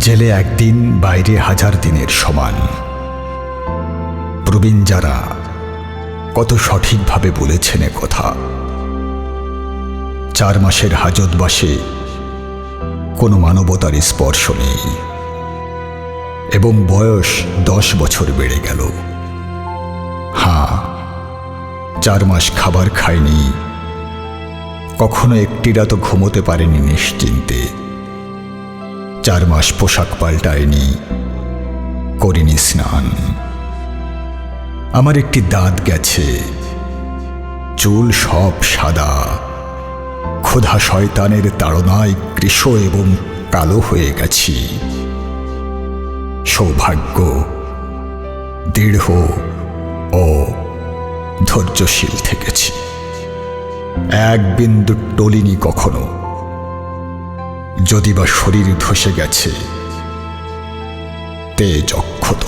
জেলে একদিন, বাইরে হাজার দিনের সমান। প্রবীণ যারা কত সঠিকভাবে বলেছেন কথা। চার মাসের হাজতবাসে কোনো মানবতার স্পর্শ নেই। এবং বয়স দশ বছর বেড়ে গেল। হ্যাঁ চার মাস খাবার খায়নি। কখনো একটি রাতও ঘুমোতে পারেনি নিশ্চিন্তে। চার মাস পোশাক পাল্টায়নি। করিনি স্নান। আমার একটি দাঁত গেছে। চুল সব সাদা। ক্ষুধা শয়তানের তাড়নায় কৃষ এবং কালো হয়ে গেছি। সৌভাগ্য, দৃঢ় ও ধৈর্যশীল থেকেছি। এক বিন্দু টলিনি কখনো। যদি বা শরীর ধসে গেছে তেজ অক্ষত।